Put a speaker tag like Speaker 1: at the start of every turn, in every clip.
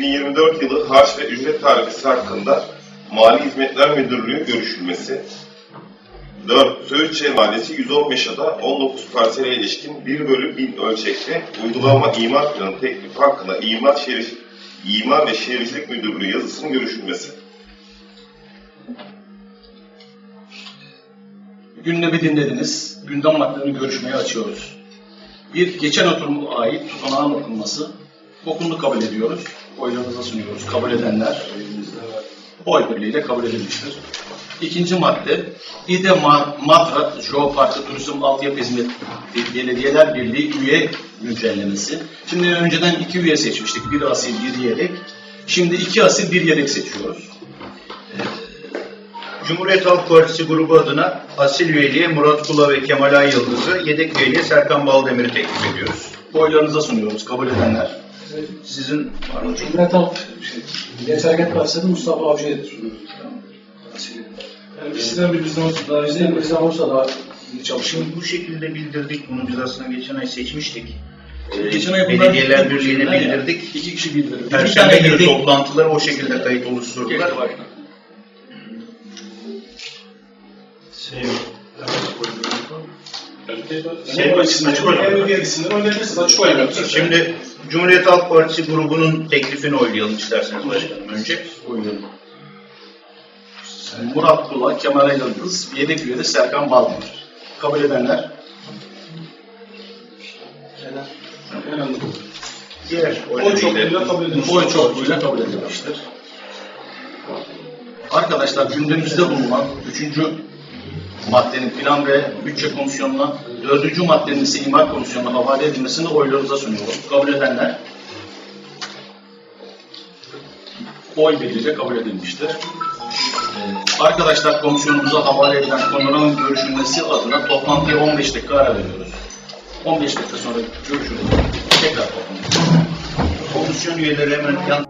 Speaker 1: 2024 yılı harç ve ücret tarifesi hakkında Mali Hizmetler Müdürlüğü görüşülmesi. 4. Söğütçe Mahallesi 115 ada 19 parsele ilişkin 1 bölü 1000 ölçekte uygulama imar planı teklifi hakkında İmar, Şehir, İmar ve Şehircilik Müdürlüğü yazısının görüşülmesi.
Speaker 2: Gündemi dinlediniz. Gündem maddelerini görüşmeye açıyoruz. Bir, geçen oturuma ait tutanağın okunması. Okundu kabul ediyoruz. Oylarınıza sunuyoruz. Kabul edenler oy birliğiyle kabul edilmiştir. İkinci madde, İde Ma- Matra Jeoparkı Turizm Altyapı Hizmet Belediyeler Birliği üye güncellemesi. Şimdi önceden iki üye seçmiştik. Bir asil, bir yedek. Şimdi iki asil, bir yedek seçiyoruz.
Speaker 3: Cumhuriyet Halk Partisi grubu adına asil üyeliğe Murat Kula ve Kemal Ay Yıldız'ı, yedek üyeliğe Serkan Baldemir'i teklif ediyoruz.
Speaker 2: Oylarınıza sunuyoruz. Kabul edenler.
Speaker 3: Sizin var mı?
Speaker 4: Cumhuriyet Halk şey, Milliyetçi Hareket Partisi'nde Mustafa Avcı'ya sunuyoruz.
Speaker 5: Yani bizden bir bizden olsun daha
Speaker 4: Bizde
Speaker 5: izleyelim.
Speaker 4: bizden olursa daha iyi çalışır.
Speaker 3: Şimdi bu şekilde bildirdik. Bunu biz aslında geçen ay seçmiştik. Ee,
Speaker 2: Geçen ay bunlar
Speaker 3: Belediyeler Birliği'ne
Speaker 2: yani
Speaker 3: bildirdik.
Speaker 2: İki kişi bildirdi. Bir
Speaker 3: Perşembe günü toplantıları o şekilde kayıt oluşturdular.
Speaker 2: Geldi başkan.
Speaker 5: Şey açık oynayabilirsiniz. Açık oynamak.
Speaker 3: Şimdi Cumhuriyet Halk Partisi grubunun teklifini oylayalım isterseniz başkanım önce.
Speaker 2: Buyurun. Murat Kula, Kemal Yıldız, yedek üyede Serkan Balmır. Kabul edenler.
Speaker 3: Diğer
Speaker 5: Oy çokluğuyla kabul edilmiş.
Speaker 2: Oy çokluğuyla kabul edilmiştir. Arkadaşlar gündemimizde bulunan üçüncü maddenin plan ve bütçe komisyonuna, dördüncü maddenin ise imar komisyonuna havale edilmesini oylarınıza sunuyorum. Kabul edenler oy birliğiyle kabul edilmiştir. Ee, Arkadaşlar komisyonumuza havale edilen konuların görüşülmesi adına toplantıya 15 dakika ara veriyoruz. 15 dakika sonra görüşürüz. Tekrar toplantıya.
Speaker 3: Komisyon üyeleri hemen yan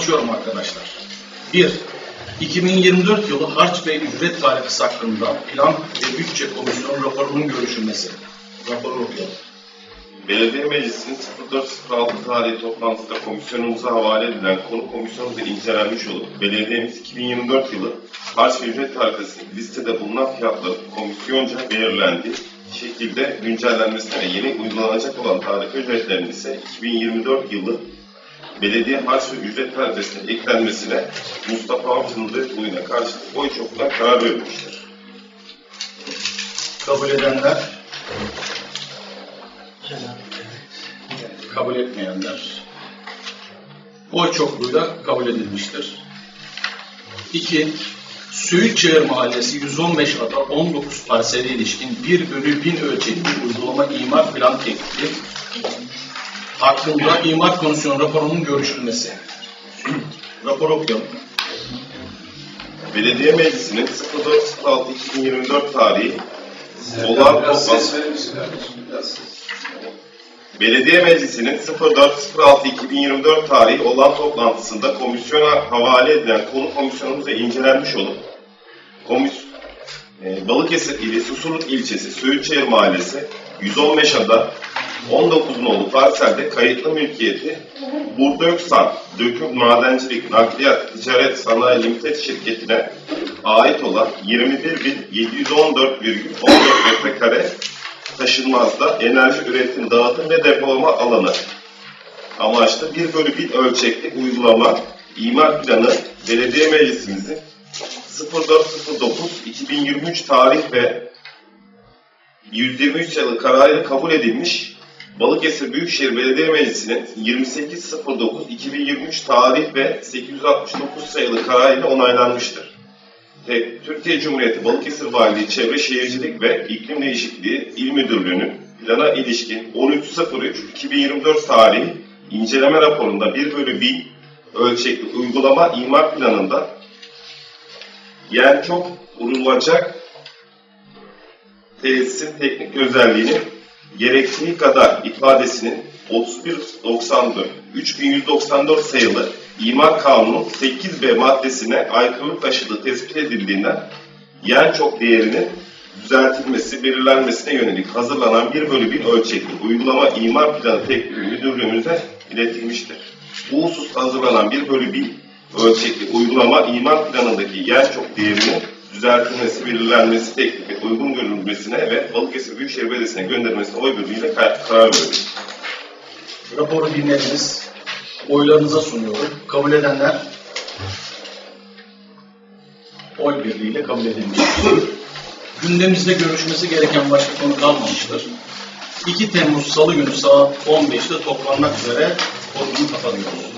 Speaker 2: açıyorum arkadaşlar. 1. 2024 yılı harç ve ücret tarifesi hakkında Plan ve Bütçe Komisyonu raporunun görüşülmesi. Raporu okuyalım.
Speaker 1: Belediye Meclisi'nin 0406 tarihi toplantısında komisyonumuza havale edilen konu komisyonumuzda incelenmiş olup belediyemiz 2024 yılı harç ve ücret tarifesinin listede bulunan fiyatların komisyonca belirlendiği şekilde güncellenmesine yeni uygulanacak olan tarife ücretlerinin ise 2024 yılı belediye harç ve ücret tarifesine eklenmesine Mustafa Avcı'nın reddiyle karşılık oy çokluğuna karar verilmiştir.
Speaker 2: Kabul edenler, kabul etmeyenler, oy çokluğuyla kabul edilmiştir. 2. Söğütçayır Mahallesi 115 ada 19 parsele ilişkin 1 bölü 1000 ölçekli uygulama imar plan teklifi hakkında imar komisyonu raporunun görüşülmesi. Rapor okuyalım.
Speaker 1: Belediye Meclisi'nin 04.06.2024 tarihi olağan toplantı. Belediye Meclisi'nin 04.06.2024 tarihi olan toplantısında komisyona havale edilen konu komisyonumuza incelenmiş olup komis e, Balıkesir ili Susurluk ilçesi Söğütçayır Mahallesi 115 ada 19 nolu parselde kayıtlı mülkiyeti Burdöksan Döküm Madencilik Nakliyat Ticaret Sanayi Limited şirketine ait olan 21.714,14 metrekare taşınmazda enerji üretim, dağıtım ve depolama alanı. Amaçlı 1 bölü 1000 ölçekli uygulama imar planı belediye meclisimizin 0409-2023 tarih ve 123 sayılı kararıyla kabul edilmiş Balıkesir Büyükşehir Belediye Meclisi'nin 28.09-2023 tarih ve 869 sayılı kararıyla onaylanmıştır. Türkiye Cumhuriyeti Balıkesir Valiliği Çevre Şehircilik ve İklim Değişikliği İl Müdürlüğü'nün plana ilişkin 13.03.2024 tarihi inceleme raporunda 1 bölü 1000 ölçekli uygulama imar planında yer çok kurulacak tesisin teknik özelliğini gerektiği kadar ifadesinin 3194 3194 sayılı İmar Kanunu 8B maddesine aykırılık taşıdığı tespit edildiğinden yer çok değerinin düzeltilmesi, belirlenmesine yönelik hazırlanan 1 bölü 1000 ölçekli uygulama imar planı teklifi müdürlüğümüze iletilmiştir. Bu hususta hazırlanan 1 bölü 1000 ölçekli uygulama imar planındaki yer çok değerinin düzeltilmesi, belirlenmesi teklifi uygun görülmesine ve Balıkesir Büyükşehir Belediyesi'ne gönderilmesine oy birliğiyle kar- karar verildi.
Speaker 2: Raporu dinlediniz. Oylarınıza sunuyorum. Kabul edenler oy birliğiyle kabul edilmiştir. Gündemimizde görüşmesi gereken başka konu kalmamıştır. 2 Temmuz Salı günü saat 15'te toplanmak üzere oturumu kapatıyoruz.